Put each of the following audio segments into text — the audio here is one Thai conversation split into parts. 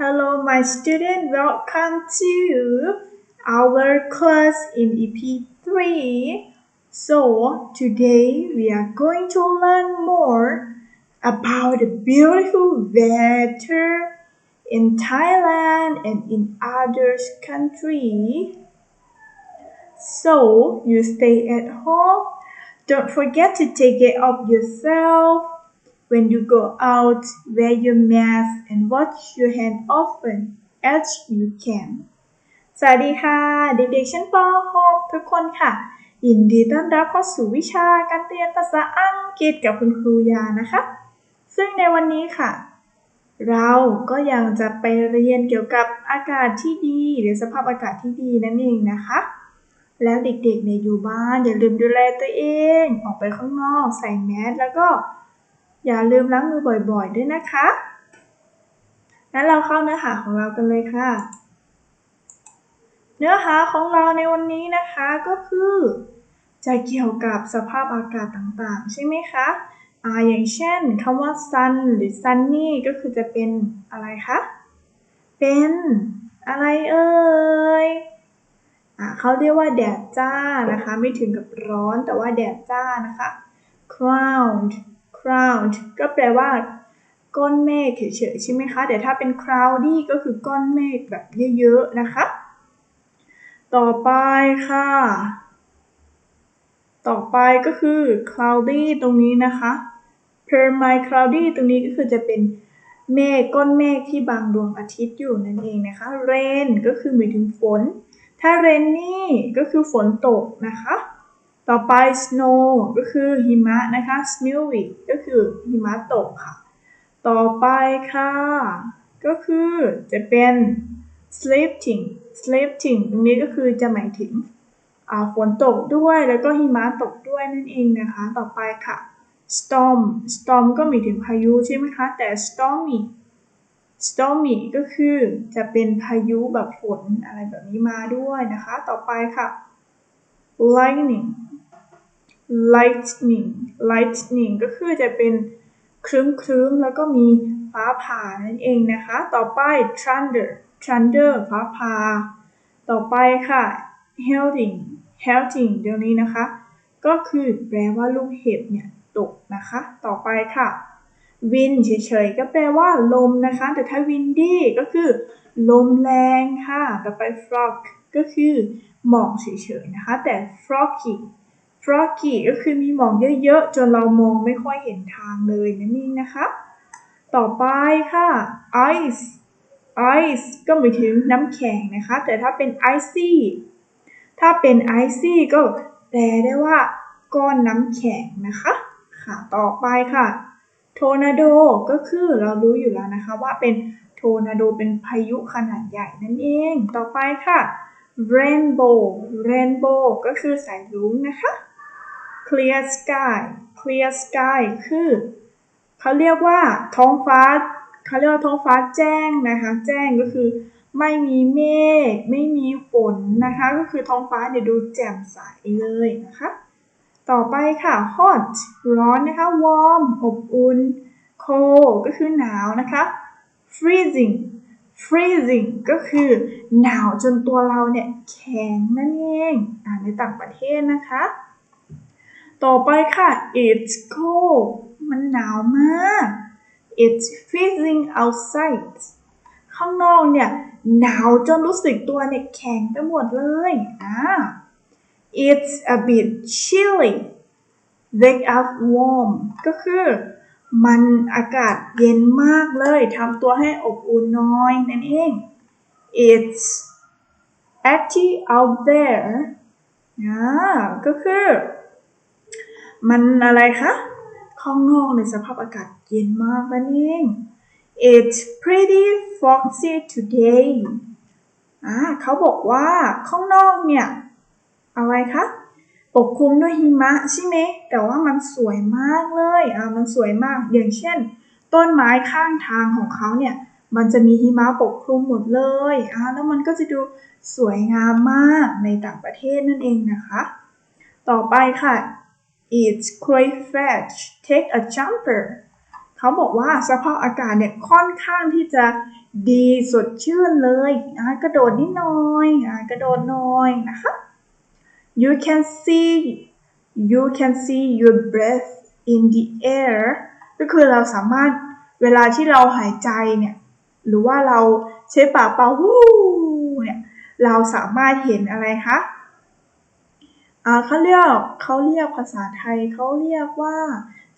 Hello, my student. Welcome to our class in EP3. So, today we are going to learn more about the beautiful weather in Thailand and in other countries. So, you stay at home. Don't forget to take care of yourself when you go out, wear your mask and wash your hand often as you can สวัสดีค่ะ เด็กๆชั้นป .6 ทุกคนค่ะ ยินดีต้อนรับเข้าสู่วิชาการเรียนภาษาอังกฤษกับคุณครูยานะคะ ซึ่งในวันนี้ค่ะ เราก็ยังจะไปเรียนเกี่ยวกับอากาศที่ดี หรือสภาพอากาศที่ดีนั่นเองนะคะ แล้วเด็กๆเนี่ยอยู่บ้านอย่าลืมดูแลตัวเอง ออกไปข้างนอก ใส่แมสแล้วก็ อย่าลืมล้างมือบ่อยๆ ด้วยนะคะ งั้นเราเข้าเนื้อหาของเรากันเลยค่ะ เนื้อหาของเราในวันนี้นะคะก็คือ จะเกี่ยวกับสภาพอากาศต่างๆ ใช่ไหมคะอ่าอย่างเช่นคำว่า sun หรือ sunny ก็คือจะเป็นอะไรคะ เป็นอะไรเอ่ยอ่าเขาเรียกว่าแดดจ้านะคะ ไม่ถึงกับร้อนแต่ว่าแดดจ้านะคะ cloud cloud ก็แปลว่าก้อนเมฆเฉยๆใช่ไหมคะ แต่ถ้าเป็น cloudy ก็คือก้อนเมฆแบบเยอะๆนะคะ ต่อไปค่ะ ต่อไปก็คือ cloudy ตรงนี้นะคะ per my cloudy ตรงนี้ก็คือจะเป็นเมฆก้อนเมฆที่บางดวงอาทิตย์อยู่นั่นเองนะคะ rain ก็คือหมายถึงฝน ถ้า rainy ก็คือฝนตกนะคะ ต่อไป snow ก็คือหิมะนะคะ snowy ก็คือหิมะตกค่ะ ต่อไปค่ะ ก็คือจะเป็น sleeting sleeting ตรงนี้ก็คือจะหมายถึงฝนตกด้วยแล้วก็หิมะตกด้วยนั่นเองนะคะ ต่อไปค่ะ storm storm ก็หมายถึงพายุใช่ไหมคะ แต่ stormy stormy ก็คือจะเป็นพายุแบบฝนอะไรแบบนี้มาด้วยนะคะ ต่อไปค่ะ lightning lightning lightning ก็คือจะเป็นครึ้มครึ้มแล้วก็มีฟ้าผ่านั่นเองนะคะ ต่อไป thunder thunder ฟ้าผ่า ต่อไปค่ะ hailting hailting เดี๋ยวนี้นะคะ ก็คือแปลว่าลูกเห็บเนี่ยตกนะคะ ต่อไปค่ะ wind เฉยๆ ก็แปลว่าลมนะคะ แต่ถ้า windy ก็คือ ลมแรงค่ะ ต่อไป fog ก็คือหมอกเฉยๆนะคะ แต่ foggy froggy ก็คือมีหมอกเยอะๆ จนเรามองไม่ค่อยเห็นทางเลยนั่นเองนะคะ ต่อไปค่ะ ice ice ก็หมายถึงน้ำแข็งนะคะ แต่ถ้าเป็น icy ถ้าเป็น icy ก็แปลได้ว่าก้อนน้ำแข็งนะคะ ค่ะ ต่อไปค่ะ tornado ก็คือเรารู้อยู่แล้วนะคะว่าเป็น tornado เป็นพายุขนาดใหญ่นั่นเอง ต่อไปค่ะ rainbow rainbow ก็คือสายรุ้งนะคะ clear sky clear sky คือเขาเรียกว่าท้องฟ้าเขาเรียกว่าท้องฟ้าแจ้งนะคะ แจ้งก็คือไม่มีเมฆไม่มีฝนนะคะ ก็คือท้องฟ้าเนี่ยดูแจ่มใสเลยนะคะ ต่อไปค่ะ hot ร้อนนะคะ warm อบอุ่น cold ก็คือหนาวนะคะ freezing freezing ก็คือหนาวจนตัวเราเนี่ยแข็งนั่นเอง อ่าในต่างประเทศนะคะ ต่อไปค่ะ it's cold มันหนาวมาก it's freezing outside ข้างนอกเนี่ยหนาวจนรู้สึกตัวเนี่ยแข็งไปหมดเลยอ่า it's a bit chilly wake up warm ก็คือ มันอากาศเย็นมากเลยทำตัวให้อบอุ่นน้อยนั่นเอง it's active out there อ่าก็คือ มันอะไรคะข้างนอกในสภาพอากาศเย็นมากนั่นเอง It's pretty foggy today อ่าเขาบอกว่าข้างนอกเนี่ย อะไรคะปกคลุมด้วยหิมะใช่ไหม แต่ว่ามันสวยมากเลย อ่า มันสวยมาก อย่างเช่น ต้นไม้ข้างทางของเขาเนี่ย มันจะมีหิมะปกคลุมหมดเลย อ่า แล้วมันก็จะดูสวยงามมากในต่างประเทศนั่นเองนะคะ ต่อไปค่ะ It's quite fetch take a jumper เขาบอกว่าสภาพอากาศเนี่ยค่อนข้างที่จะดีสดชื่นเลยอ่ากระโดดนิดหน่อยอ่ากระโดดหน่อยนะคะ you can see you can see your breath in the air ก็คือเราสามารถเวลาที่เราหายใจเนี่ย หรือว่าเราใช้ปากเป่าวู้เนี่ย เราสามารถเห็นอะไรคะ เขาเรียกเขาเรียกภาษาไทยเขาเรียกว่า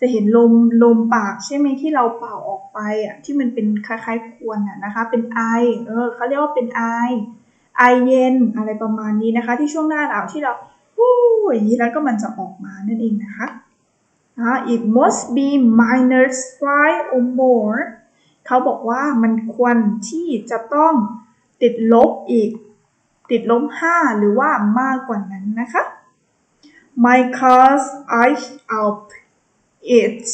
จะเห็นลมลมปากใช่ไหมที่เราเป่าออกไปอะที่มันเป็นคล้ายๆควนอะนะคะเป็นไอเออเขาเรียกว่าเป็นไอไอเย็นอะไรประมาณนี้นะคะ ที่ช่วงหน้าหนาวที่เราวู้อย่างนี้แล้วก็มันจะออกมานั่นเองนะคะอ่า it must be minus five or more เขาบอกว่ามันควรที่จะต้องติดลบอีก ติดลบ 5 หรือว่ามากกว่านั้นนะคะ My car's ice up it's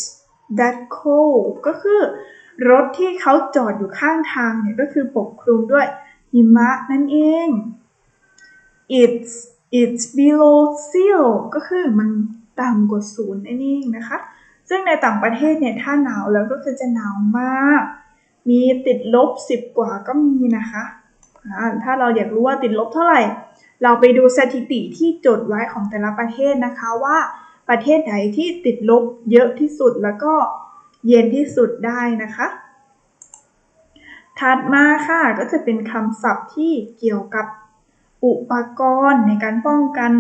that cold ก็คือรถที่เขาจอดอยู่ข้างทางเนี่ยก็คือปกคลุมด้วยหิมะนั่นเอง it's it's below zero ก็คือมันต่ำกว่าศูนย์นั่นเองนะคะ ซึ่งในต่างประเทศเนี่ยถ้าหนาวแล้วก็คือจะหนาวมาก มีติดลบ 10 กว่าก็มีนะคะ ถ้าเราอยากรู้ว่าติดลบเท่าไหร่ เราไปดูสถิติที่จดไว้ของแต่ละประเทศนะคะว่าประเทศไหนที่ติดลบเยอะที่สุดแล้วก็เย็นที่สุดได้นะคะ ถัดมาค่ะก็จะเป็นคำศัพท์ที่เกี่ยวกับอุปกรณ์ในการป้องกัน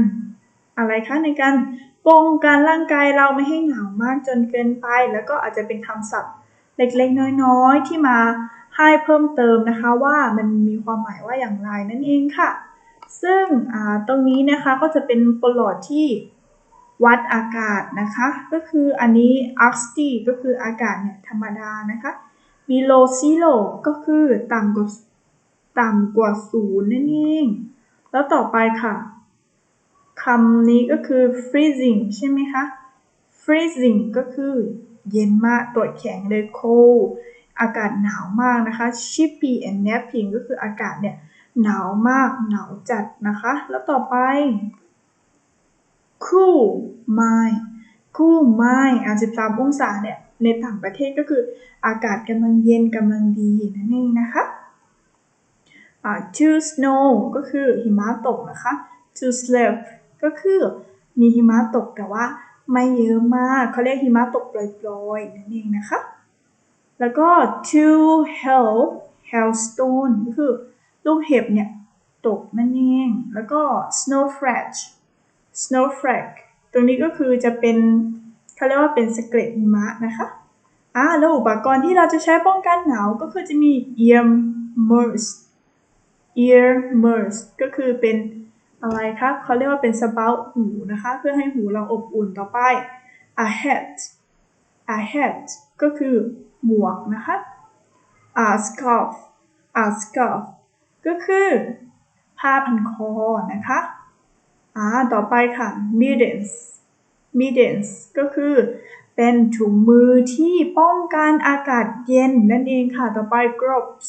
อะไรคะในการป้องกันร่างกายเราไม่ให้หนาวมากจนเกินไป แล้วก็อาจจะเป็นคำศัพท์เล็กๆ น้อยๆ ที่มาให้เพิ่มเติมนะคะว่ามันมีความหมายว่าอย่างไรนั่นเองค่ะ ซึ่งตรงนี้นะคะก็จะเป็นปลอดที่วัดอากาศนะคะ ก็คืออันนี้ a x t ก็คืออากาศเนี่ยธรรมดานะคะ below zero ก็คือต่ำกว่าต่ำกว่าศูนย์นั่นเอง แล้วต่อไปค่ะคำนี้ก็คือ freezing ใช่ไหมคะ freezing ก็คือเย็นมากตัวแข็งเลย cold อากาศหนาวมากนะคะ chippy and napping ก็คืออากาศเนี่ย หนาวมาก หนาวจัดนะคะ แล้วต่อไป cool mind cool mind อะ13 องศาเนี่ย ในต่างประเทศก็คืออากาศกำลังเย็นกำลังดีนั่นเองนะคะอ่า to snow ก็คือหิมะตกนะคะ to sleep ก็คือมีหิมะตกแต่ว่าไม่เยอะมาก เขาเรียกหิมะตกปล่อยๆ นั่นเองนะคะ แล้วก็ to hail hailstone ก็คือ ลูกเห็บเนี่ยตกนั่นเอง แล้วก็ snowflake snowflake ตรงนี้ก็คือจะเป็นเขาเรียกว่าเป็นสเกลตหิมะนะคะอ่าแล้วอุปกรณ์ที่เราจะใช้ป้องกันหนาวก็คือจะมี ear muffs ear muffs ก็คือเป็นอะไรคะเขาเรียกว่าเป็นสเปาหูนะคะ เพื่อให้หูเราอบอุ่นต่อไป a hat a hat ก็คือหมวกนะคะ a scarf a scarf ก็คือผ้าพันคอนะคะอ่าต่อไปค่ะ mittens mittens ก็คือเป็นถุงมือที่ป้องกันอากาศเย็นนั่นเองค่ะ ต่อไป gloves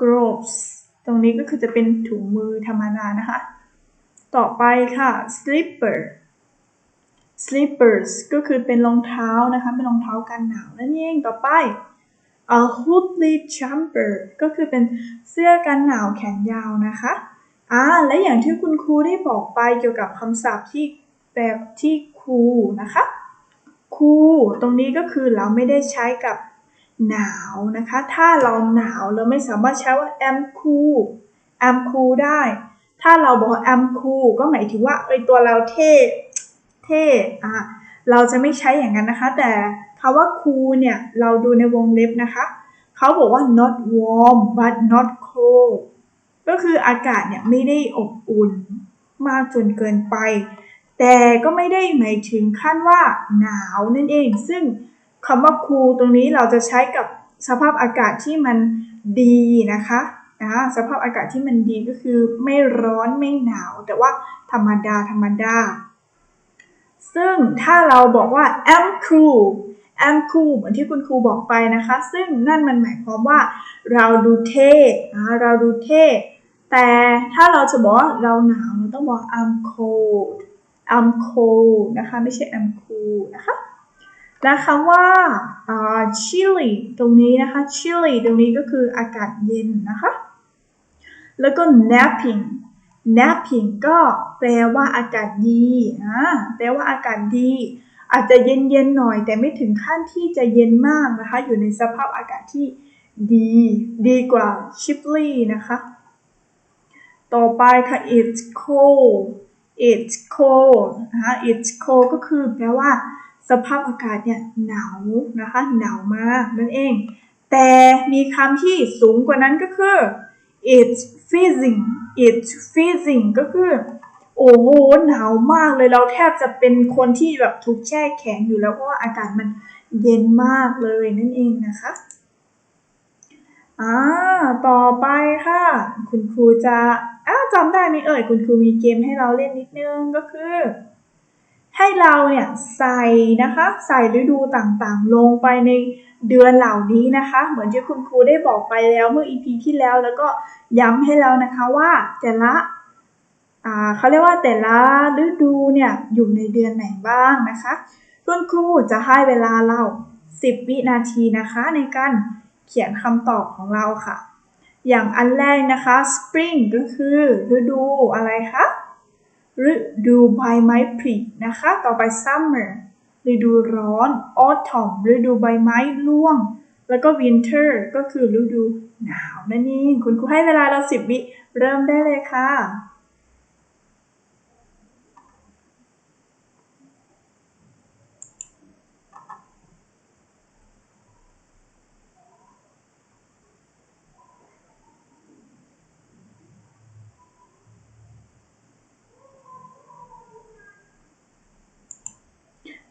gloves ตรงนี้ก็คือจะเป็นถุงมือธรรมดานะคะ ต่อไปค่ะ slipper slippers ก็คือเป็นรองเท้านะคะ เป็นรองเท้ากันหนาวนั่นเอง ต่อไป a hooded jumper ก็คือเป็นเสื้อกันหนาวแขนยาวนะคะอ่าและอย่างที่คุณครูได้บอกไปเกี่ยวกับคำศัพท์ที่แบบที่ครูนะคะครูตรงนี้ก็คือเราไม่ได้ใช้กับหนาวนะคะ ถ้าเราหนาวเราไม่สามารถใช้ว่า am cool am cool ได้ ถ้าเราบอก am cool ก็หมายถึงว่าเอ้ยตัวเราเท่ เท่อะ เราจะไม่ใช้อย่างนั้นนะคะ แต่คำว่า cool เนี่ยเราดูในวงเล็บนะคะเขาบอกว่า not warm but not cold ก็คืออากาศเนี่ยไม่ได้อบอุ่นมากจนเกินไป แต่ก็ไม่ได้หมายถึงขั้นว่าหนาวนั่นเอง ซึ่งคำว่า cool ตรงนี้เราจะใช้กับสภาพอากาศที่มันดีนะคะนะสภาพอากาศที่มันดีก็คือไม่ร้อนไม่หนาว แต่ว่าธรรมดาธรรมดา ซึ่งถ้าเราบอกว่า am cool am cool เหมือนที่คุณครูบอกไปนะคะ ซึ่งนั่นมันหมายความว่าเราดูเท่เราดูเท่ แต่ถ้าเราจะบอกว่าเราหนาวเราต้องบอก I'm cold I'm cold นะคะ ไม่ใช่ I'm cool นะคะและคำว่าอ่า chilly ตรงนี้นะคะ chilly ตรงนี้ก็คืออากาศเย็นนะคะ แล้วก็ napping napping ก็แปลว่าอากาศดีอ่าแปลว่าอากาศดี อาจจะเย็นๆหน่อย แต่ไม่ถึงขั้นที่จะเย็นมากนะคะ อยู่ในสภาพอากาศที่ดี ดีกว่า chilly นะคะ ต่อไปค่ะ it's cold it's cold นะคะ it's cold ก็คือแปลว่าสภาพอากาศเนี่ยหนาวนะคะ หนาวมากนั่นเอง แต่มีคำที่สูงกว่านั้นก็คือ it's freezing it's freezing ก็คือ โอ้โหหนาวมากเลยเราแทบจะเป็นคนที่แบบถูกแช่แข็งอยู่แล้วเพราะว่าอากาศมันเย็นมากเลยนั่นเองนะคะอ่าต่อไปค่ะ คุณครูจะอ้าจำได้ไหมเอ่ย คุณครูมีเกมให้เราเล่นนิดนึงก็คือ ให้เราเนี่ยใส่นะคะใส่ฤดูต่างๆ ลงไปในเดือนเหล่านี้นะคะ เหมือนที่คุณครูได้บอกไปแล้วเมื่อ EP ที่แล้วแล้วก็ย้ำให้เรานะคะว่าแต่ละอ่าเขาเรียกว่าแต่ละฤดูเนี่ยอยู่ในเดือนไหนบ้างนะคะ คุณครูจะให้เวลาเรา 10 วินาทีนะคะในการเขียนคำตอบของเราค่ะ อย่างอันแรกนะคะ spring ก็คือฤดูอะไรคะ ฤดูใบไม้ผลินะคะ ต่อไป summer ฤดูร้อน autumn ฤดูใบไม้ร่วง แล้วก็ winter ก็คือฤดูหนาวนั่นเอง คุณครูให้เวลาเราสิบวิ เริ่มได้เลยค่ะ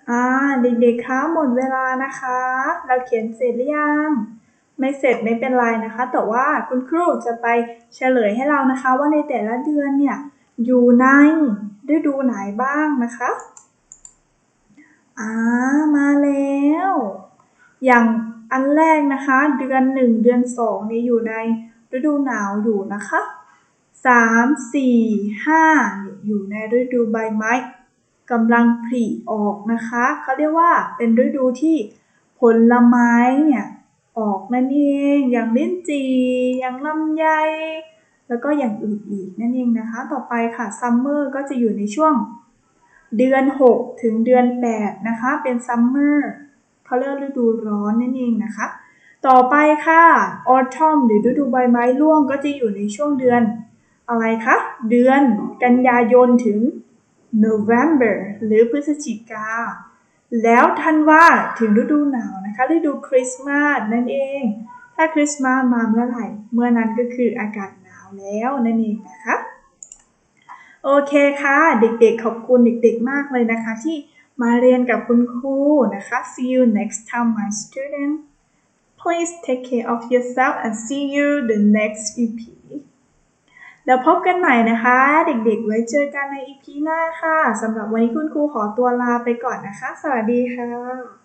อ่าเด็กๆคะหมดเวลานะคะ เราเขียนเสร็จหรือยัง ไม่เสร็จไม่เป็นไรนะคะ แต่ว่าคุณครูจะไปเฉลยให้เรานะคะ ว่าในแต่ละเดือนเนี่ยอยู่ในฤดูไหนบ้างนะคะอ่ามาแล้ว อย่างอันแรกนะคะ เดือนหนึ่งเดือนสองเนี่ยอยู่ในฤดูหนาวอยู่นะคะสามสี่ห้าเนี่ยอยู่ในฤดูใบไม้ กำลังผลิออกนะคะเขาเรียกว่าเป็นฤดูที่ผลไม้เนี่ยออกนั่นเองอย่างลิ้นจี่อย่างลำไย แล้วก็อย่างอื่นอีกนั่นเองนะคะ ต่อไปค่ะซัมเมอร์ก็จะอยู่ในช่วงเดือน 6 ถึงเดือน 8 นะคะ เป็นซัมเมอร์เขาเรียกฤดูร้อนนั่นเองนะคะ ต่อไปค่ะออทอมหรือฤดูใบไม้ร่วงก็จะอยู่ในช่วงเดือนอะไรคะ เดือนกันยายนถึง November หรือพฤศจิกา แล้วธันวาถึงฤดูหนาวนะคะฤดูคริสต์มาสนั่นเอง ถ้าคริสต์มาสมาเมื่อไหร่ เมื่อนั้นก็คืออากาศหนาวแล้วนั่นเองนะคะโอเคค่ะ เด็กๆ ขอบคุณเด็กๆ มากเลยนะคะ ที่มาเรียนกับคุณครูนะคะ see you next time my student please take care of yourself and see you the next EP แล้วพบกันใหม่นะคะ เด็กๆ ไว้เจอกันในอีพีหน้าค่ะสำหรับวันนี้คุณครูขอตัวลาไปก่อนนะคะ สวัสดีค่ะ